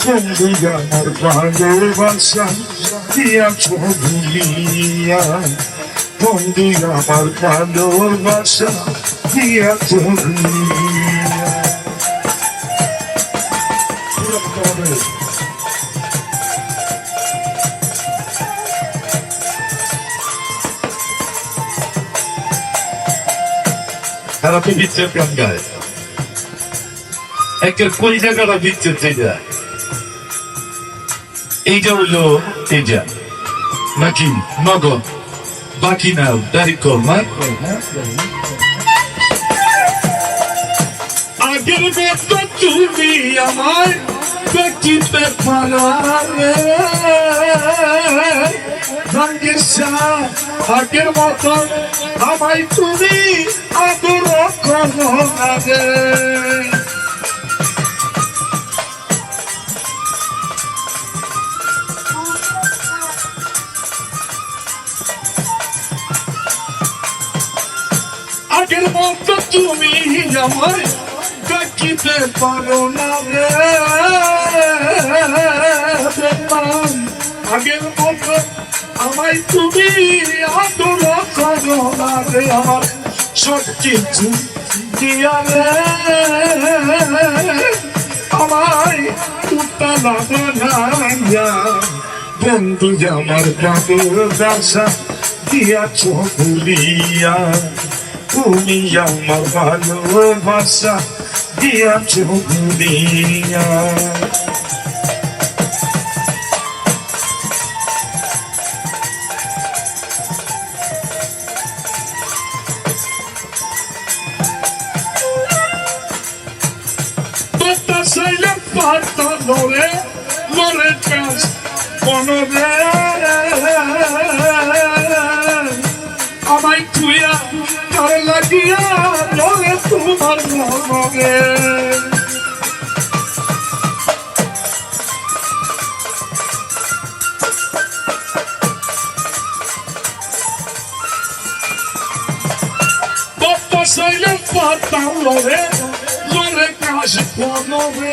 বন্ধু আমার ভালোবাসা দিয়া ভুলিয়া বন্ধু আমার ভালোবাসা দিয়া তো তারা তো বিচ্ছেদ গান গায় একটা কোন জায়গাটা বিচ্ছেদ এটা এইটা হইল এইটা নাকি নগদ বাকি না তারিখ কর না আগের মতো তুমি আমার দেখিতে পারাবে ভাঙ্গের সাথ আগের মতো আমায় তুমি আদর করো না রে আগের মতো তুমি আমায় দেখিতে পারো না রে। আগের মতো আমায় তুমি আদর করো না আমার সব কিছু দিয়া রে। আমায় উত্তালা বন্ধু আমার ভালোবাসা দিয়াছ ভুলিয়া তুমি আমার ভালোবাসা দিয়াছ ভুলিয়া le falta lore, lore মনরে আমায় তুইয়া তার লাগিয়া লরে তোমার le falta lore, মনরে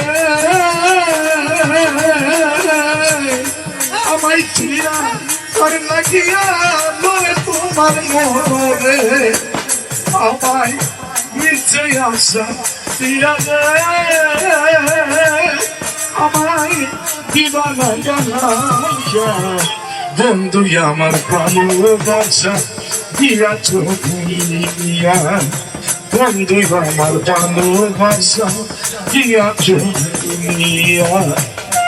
আমায় আসা দিয়া রে আমায় বন্ধু আমার ভালোবাসা দিয়া চোখিয়া বন্ধু আমার ভালোবাসা দিয়া চোখিয়া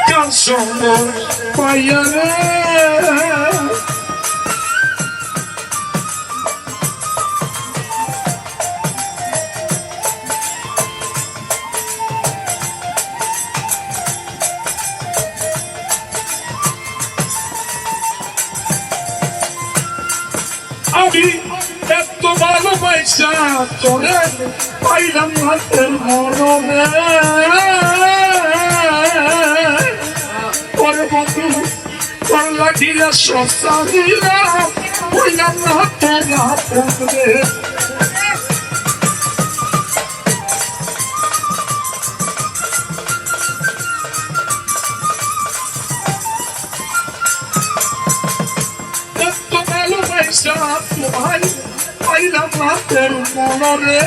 কার সঙ্গে পাইয়া রে আমি এত ভালোবাসা তোরে পাইলাম হাতের মরণে পরে বন্ধু তোর লাগিয়া সস্তা দিলাম হইলাম না হাতের হাতে এত হাতের মনরে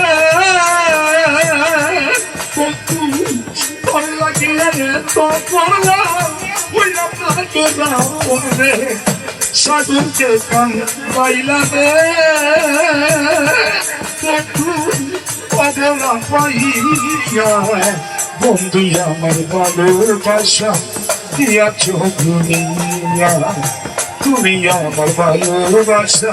তোর লাগিয়ে রে তো হইলাম না তোরা মনে সাধুকে কান পাইলা রে অবলা পাইয়া বন্ধু আমার ভালোবাসা দিয়াছ দুনিয়া তুমি আমার ভালোবাসা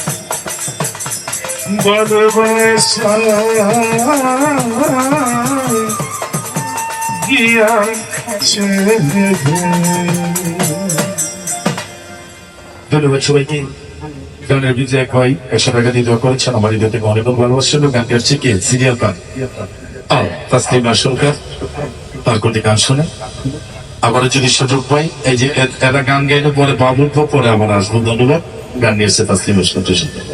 ভালোবাসা ধন্যবাদ সবাইকে। গানের বিজয় একশো টাকা দিয়ে করেছেন, আমার হৃদয় থেকে অনেক ভালোবাসছিল, গান গাচ্ছে কে? সিরিয়াল গান আও তাসলিম তার গান শুনে আবার যদি সুযোগ পাই, এই যে এরা গান গাইলে পরে বাবুর পরে আমার আসব, ধন্যবাদ। গান নিয়েছে তাসলিম সরকার